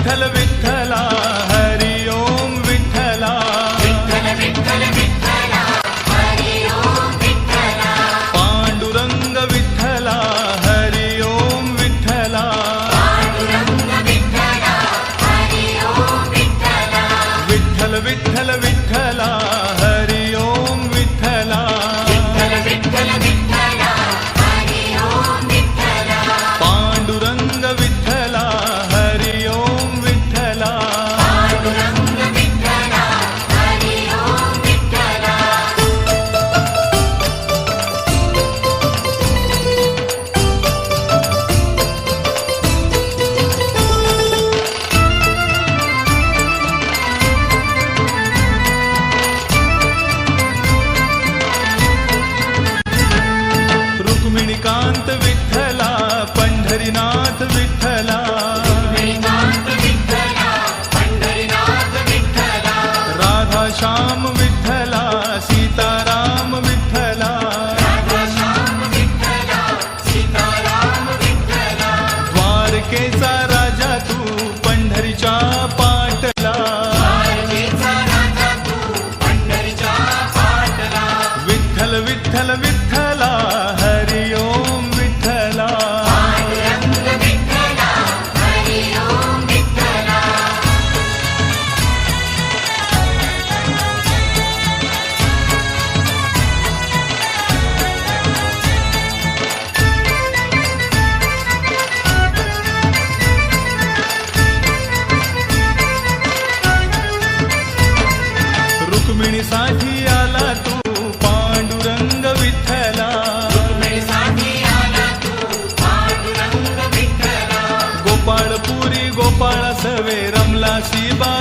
విఠల విఠల హరి ఓం విఠల. పాండురంగ విఠల హరి ఓం విఠల. విఠల విఠల रुक्मिणीसाठी आला तू पांडुरंग विठ्ठला. गोपाळपुरी गोपाळ सवे रमला शिबा